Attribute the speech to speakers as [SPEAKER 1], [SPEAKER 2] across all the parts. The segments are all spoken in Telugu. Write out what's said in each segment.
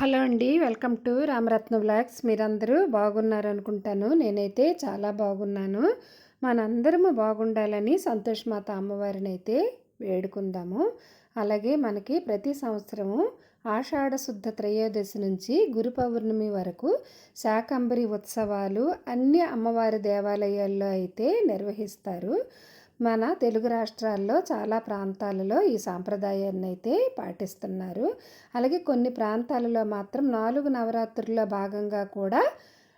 [SPEAKER 1] హలో అండి వెల్కమ్ టు రామరత్న బ్లాగ్స్ మీరందరూ బాగున్నారు అనుకుంటాను నేనైతే చాలా బాగున్నాను. మనందరము బాగుండాలని సంతోషమాత అమ్మవారిని అయితే వేడుకుందాము. అలాగే మనకి ప్రతి సంవత్సరము ఆషాఢ శుద్ధ త్రయోదశి నుంచి గురు పౌర్ణమి వరకు శాకంబరి ఉత్సవాలు అన్ని అమ్మవారి దేవాలయాల్లో అయితే నిర్వహిస్తారు. మన తెలుగు రాష్ట్రాల్లో చాలా ప్రాంతాలలో ఈ సాంప్రదాయాన్ని అయితే పాటిస్తున్నారు. అలాగే కొన్ని ప్రాంతాలలో మాత్రం నాలుగు నవరాత్రుల్లో భాగంగా కూడా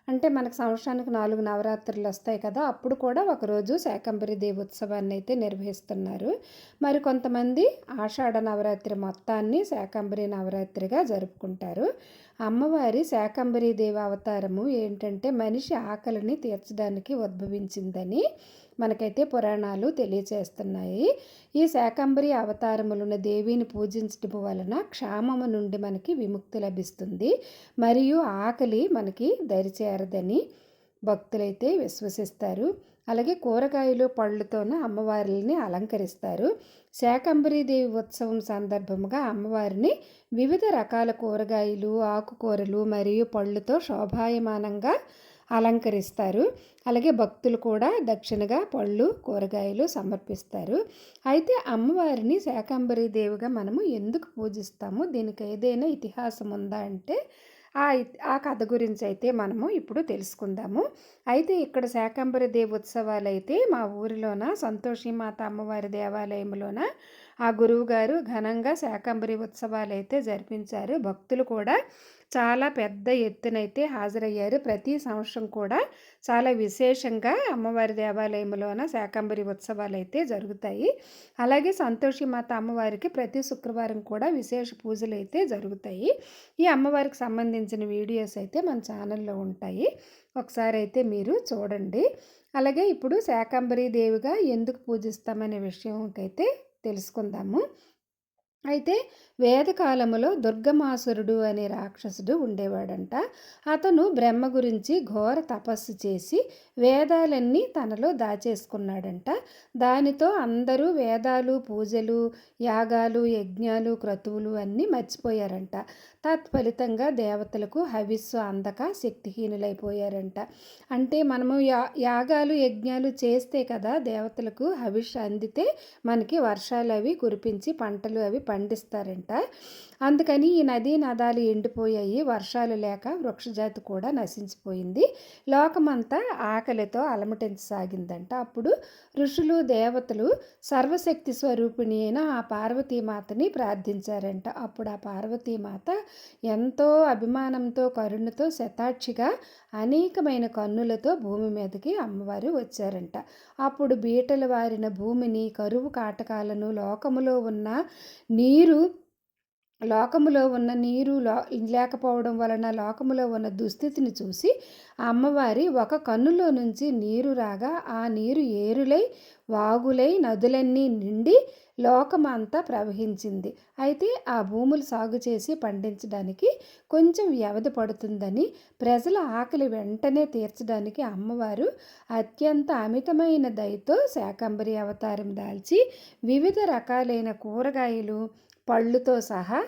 [SPEAKER 1] అంటే మనకు సంవత్సరానికి నాలుగు నవరాత్రులు వస్తాయి కదా అప్పుడు కూడా ఒకరోజు శాకంబరి దేవి ఉత్సవాన్ని అయితే నిర్వహిస్తున్నారు. మరి కొంతమంది ఆషాఢ నవరాత్రి మొత్తాన్ని శాకంబరి నవరాత్రిగా జరుపుకుంటారు. అమ్మవారి శాకంబరి దేవి అవతారము ఏంటంటే మనిషి ఆకలిని తీర్చడానికి ఉద్భవించిందని మనకైతే పురాణాలు తెలియచేస్తున్నాయి. ఈ శాకంబరి అవతారములున్న దేవిని పూజించడం వలన క్షామము నుండి మనకి విముక్తి లభిస్తుంది. మరియు ఆకలి మనకి దరిచేరదని భక్తులైతే విశ్వసిస్తారు. అలాగే కూరగాయలు పళ్ళతోనూ అమ్మవారిని అలంకరిస్తారు. శాకంబరీదేవి ఉత్సవం సందర్భముగా అమ్మవారిని వివిధ రకాల కూరగాయలు ఆకుకూరలు మరియు పళ్ళుతో శోభాయమానంగా అలంకరిస్తారు. అలాగే భక్తులు కూడా దక్షిణగా పళ్ళు కూరగాయలు సమర్పిస్తారు. అయితే అమ్మవారిని శాకాంబరి దేవిగా మనము ఎందుకు పూజిస్తాము? దీనికి ఏదైనా ఇతిహాసం ఉందా అంటే ఆ ఆ కథ గురించి అయితే మనము ఇప్పుడు తెలుసుకుందాము. అయితే ఇక్కడ శాకంబరి దేవి ఉత్సవాలు అయితే మా ఊరిలోన సంతోషిమాత అమ్మవారి దేవాలయంలోన ఆ గురువు గారు ఘనంగా శాకంబరి ఉత్సవాలు అయితే జరిపించారు. భక్తులు కూడా చాలా పెద్ద ఎత్తునైతే హాజరయ్యారు. ప్రతి సంవత్సరం కూడా చాలా విశేషంగా అమ్మవారి దేవాలయంలోన శాకంబరి ఉత్సవాలు అయితే జరుగుతాయి. అలాగే సంతోషి మాత అమ్మవారికి ప్రతి శుక్రవారం కూడా విశేష పూజలు అయితే జరుగుతాయి. ఈ అమ్మవారికి సంబంధించిన వీడియోస్ అయితే మన ఛానల్లో ఉంటాయి. ఒకసారి అయితే మీరు చూడండి. అలాగే ఇప్పుడు శాకంబరీ దేవిగా ఎందుకు పూజిస్తామనే విషయంకైతే తెలుసుకుందాము. అయితే వేదకాలములో దుర్గమాసురుడు అనే రాక్షసుడు ఉండేవాడంట. అతను బ్రహ్మ గురించి ఘోర తపస్సు చేసి వేదాలన్నీ తనలో దాచేసుకున్నాడంట. దానితో అందరూ వేదాలు పూజలు యాగాలు యజ్ఞాలు క్రతువులు అన్నీ మర్చిపోయారంట. తత్ఫలితంగా దేవతలకు హవిస్సు అందక శక్తిహీనులైపోయారంట. అంటే మనము యా యాగాలు యజ్ఞాలు చేస్తే కదా దేవతలకు హవిష్ అందితే మనకి వర్షాలు అవి కురిపించి పంటలు అవి పండిస్తారంట. అందుకని ఈ నదీ నదాలు ఎండిపోయాయి. వర్షాలు లేక వృక్షజాతి కూడా నశించిపోయింది. లోకమంతా ఆకలితో అలమటించసాగిందంట. అప్పుడు ఋషులు దేవతలు సర్వశక్తి స్వరూపిణి అయిన ఆ పార్వతీమాతని ప్రార్థించారంట. అప్పుడు ఆ పార్వతీమాత ఎంతో అభిమానంతో కరుణతో శతాక్షిగా అనేకమైన కన్నులతో భూమి మీదకి అమ్మవారు వచ్చారంట. అప్పుడు బీటలు వారిన భూమిని కరువు కాటకాలను లోకములో ఉన్న నీరు లోకములో ఉన్న నీరు లో లేకపోవడం వలన లోకములో ఉన్న దుస్థితిని చూసి అమ్మవారి ఒక కన్నులో నుంచి నీరు రాగా ఆ నీరు ఏరులై వాగులై నదులన్నీ నిండి లోకమంతా ప్రవహించింది. అయితే ఆ భూములు సాగు చేసి పండించడానికి కొంచెం వ్యవధి పడుతుందని ప్రజల ఆకలి వెంటనే తీర్చడానికి అమ్మవారు అత్యంత అమితమైన దయతో శాకంబరి అవతారం దాల్చి వివిధ రకాలైన కూరగాయలు పళ్ళుతో సహా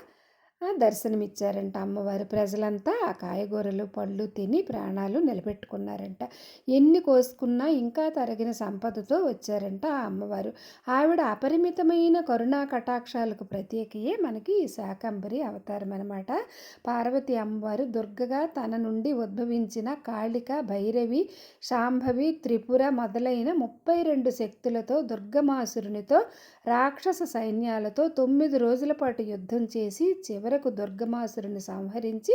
[SPEAKER 1] దర్శనమిచ్చారంట అమ్మవారు. ప్రజలంతా ఆ కాయగూరలు పళ్ళు తిని ప్రాణాలు నిలబెట్టుకున్నారంట. ఎన్ని కోసుకున్నా ఇంకా తరగిన సంపదతో వచ్చారంట ఆ అమ్మవారు. ఆవిడ అపరిమితమైన కరుణా కటాక్షాలకు ప్రత్యేకయే మనకి ఈ శాకంబరి అవతారం అనమాట పార్వతి అమ్మవారు దుర్గగా తన నుండి ఉద్భవించిన కాళిక భైరవి శాంభవి త్రిపుర మొదలైన ముప్పై రెండు శక్తులతో దుర్గమాసురునితో రాక్షస సైన్యాలతో తొమ్మిది రోజుల పాటు యుద్ధం చేసి చివరి చివరకు దుర్గమాసురుని సంహరించి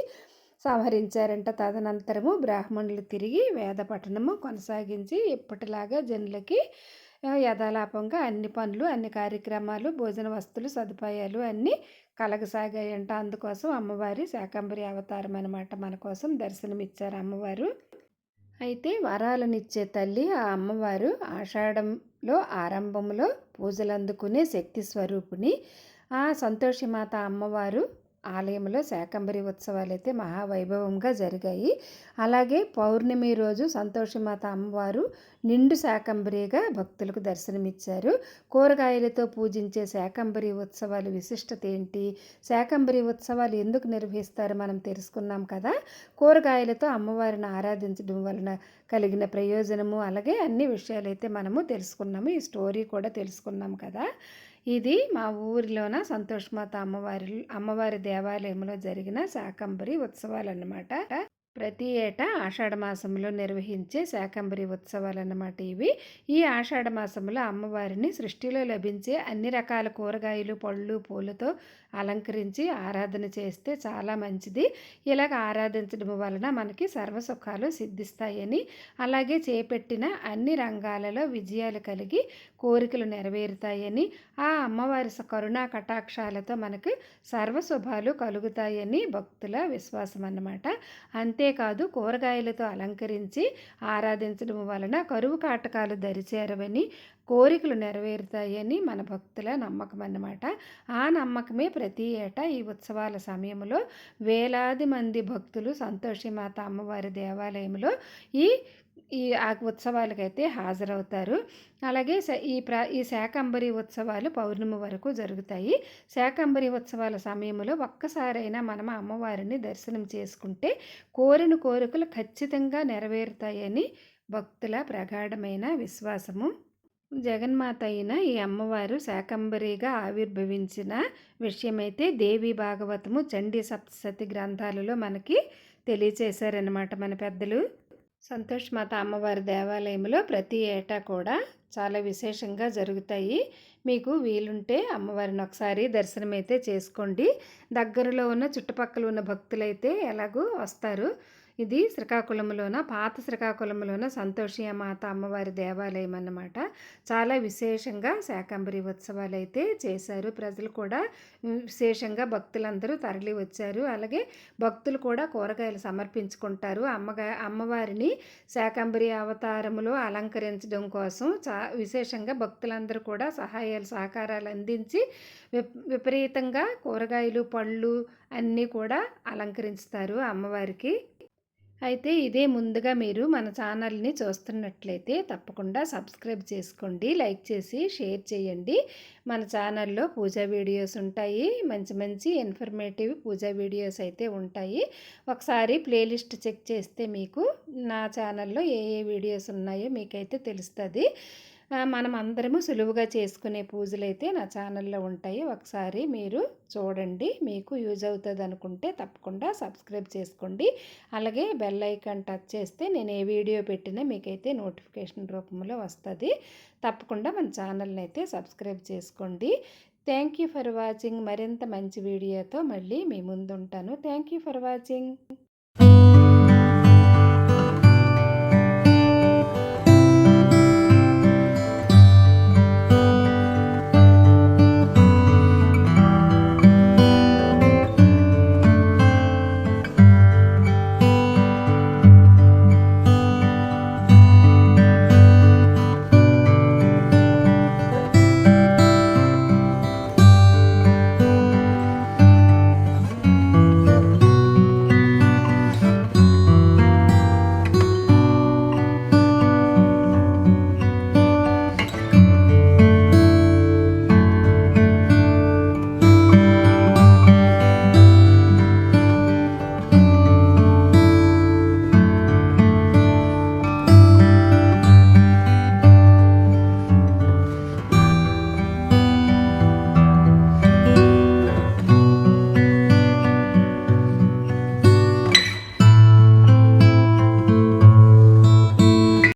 [SPEAKER 1] సంహరించారంట. తదనంతరము బ్రాహ్మణులు తిరిగి వేద పఠనము కొనసాగించి ఇప్పటిలాగా జనులకి యథాలాపంగా అన్ని పనులు అన్ని కార్యక్రమాలు భోజన వస్తువులు సదుపాయాలు అన్నీ కలగసాగాయంట. అందుకోసం అమ్మవారి శాకంబరి అవతారం అనమాట మన కోసం దర్శనమిచ్చారు అమ్మవారు. అయితే వరాలనిచ్చే తల్లి ఆ అమ్మవారు ఆషాఢంలో ఆరంభంలో పూజలు అందుకునే శక్తి స్వరూపుని ఆ సంతోషిమాత అమ్మవారు ఆలయంలో శాకంబరి ఉత్సవాలు అయితే మహావైభవంగా జరిగాయి. అలాగే పౌర్ణమి రోజు సంతోషమాత అమ్మవారు నిండు శాకంబరిగా భక్తులకు దర్శనమిచ్చారు. కూరగాయలతో పూజించే శాకంబరి ఉత్సవాలు విశిష్టత ఏంటి? శాకంబరి ఉత్సవాలు ఎందుకు నిర్వహిస్తారు మనం తెలుసుకున్నాం కదా. కూరగాయలతో అమ్మవారిని ఆరాధించడం వలన కలిగిన ప్రయోజనము అలాగే అన్ని విషయాలైతే మనము తెలుసుకున్నాము. ఈ స్టోరీ కూడా తెలుసుకున్నాం కదా. ఇది మా ఊరిలోన సంతోషమాత అమ్మవారి అమ్మవారి దేవాలయంలో జరిగిన శాకంబరి ఉత్సవాలు అన్నమాట ప్రతి ఏటా ఆషాఢ మాసంలో నిర్వహించే శాకంబరి ఉత్సవాలు అన్నమాట ఇవి. ఈ ఆషాఢ మాసంలో అమ్మవారిని సృష్టిలో లభించే అన్ని రకాల కూరగాయలు పళ్ళు పూలతో అలంకరించి ఆరాధన చేస్తే చాలా మంచిది. ఇలాగ ఆరాధించడం వలన మనకి సర్వసుఖాలు సిద్ధిస్తాయని. అలాగే చేపట్టిన అన్ని రంగాలలో విజయాలు కలిగి కోరికలు నెరవేరుతాయని. ఆ అమ్మవారి కరుణా కటాక్షాలతో మనకి సర్వశుభాలు కలుగుతాయని భక్తుల విశ్వాసం అన్నమాట అంతే అంతేకాదు కూరగాయలతో అలంకరించి ఆరాధించడం వలన కరువు కాటకాలు దరిచేరవని కోరికలు నెరవేరుతాయని మన భక్తుల నమ్మకం అన్నమాట. ఆ నమ్మకమే ప్రతి ఏటా ఈ ఉత్సవాల సమయంలో వేలాది మంది భక్తులు సంతోషిమాత అమ్మవారి దేవాలయంలో ఈ ఈ ఆ ఉత్సవాలకైతే హాజరవుతారు. అలాగే ఈ ప్ర ఈ శాకంబరి ఉత్సవాలు పౌర్ణమి వరకు జరుగుతాయి. శాకంబరి ఉత్సవాల సమయంలో ఒక్కసారైనా మనం అమ్మవారిని దర్శనం చేసుకుంటే కోరిన కోరికలు ఖచ్చితంగా నెరవేరుతాయని భక్తుల ప్రగాఢమైన విశ్వాసము. జగన్మాత అయిన ఈ అమ్మవారు శాకంబరిగా ఆవిర్భవించిన విషయమైతే దేవి భాగవతము చండీ సప్తసతి గ్రంథాలలో మనకి తెలియచేశారనమాట మన పెద్దలు. సంతోష్ మాత అమ్మవారి దేవాలయంలో ప్రతి ఏటా కూడా చాలా విశేషంగా జరుగుతాయి. మీకు వీలుంటే అమ్మవారిని ఒకసారి దర్శనం అయితే చేసుకోండి. దగ్గరలో ఉన్న చుట్టుపక్కల ఉన్న భక్తులైతే ఎలాగూ వస్తారు. ఇది శ్రీకాకుళంలోన పాత శ్రీకాకుళంలోన సంతోషీయ మాత అమ్మవారి దేవాలయం అన్నమాట. చాలా విశేషంగా శాకంబరి ఉత్సవాలు అయితే చేశారు. ప్రజలు కూడా విశేషంగా భక్తులందరూ తరలి వచ్చారు. అలాగే భక్తులు కూడా కూరగాయలు సమర్పించుకుంటారు. అమ్మగా అమ్మవారిని శాకంబరి అవతారములో అలంకరించడం కోసం చా విశేషంగా భక్తులందరూ కూడా సహాయాలు సహకారాలు అందించి విపరీతంగా కూరగాయలు పళ్ళు అన్నీ కూడా అలంకరించుతారు అమ్మవారికి. అయితే ఇదే ముందుగా మీరు మన ఛానల్ని చూస్తున్నట్లయితే తప్పకుండా సబ్స్క్రైబ్ చేసుకోండి లైక్ చేసి షేర్ చేయండి. మన ఛానల్లో పూజా వీడియోస్ ఉంటాయి. మంచి మంచి ఇన్ఫర్మేటివ్ పూజా వీడియోస్ అయితే ఉంటాయి. ఒకసారి ప్లేలిస్ట్ చెక్ చేస్తే మీకు నా ఛానల్లో ఏ ఏ వీడియోస్ ఉన్నాయో మీకైతే తెలుస్తుంది. మనం అందరము సులువుగా చేసుకునే పూజలు అయితే నా ఛానల్లో ఉంటాయి. ఒకసారి మీరు చూడండి. మీకు యూజ్ అవుతుంది అనుకుంటే తప్పకుండా సబ్స్క్రైబ్ చేసుకోండి. అలాగే బెల్ ఐకాన్ టచ్ చేస్తే నేను ఏ వీడియో పెట్టినా మీకైతే నోటిఫికేషన్ రూపంలో వస్తుంది. తప్పకుండా మన ఛానల్ని అయితే సబ్స్క్రైబ్ చేసుకోండి. Thank you for watching. మరింత మంచి వీడియోతో మళ్ళీ మీ ముందుంటాను. Thank you for watching.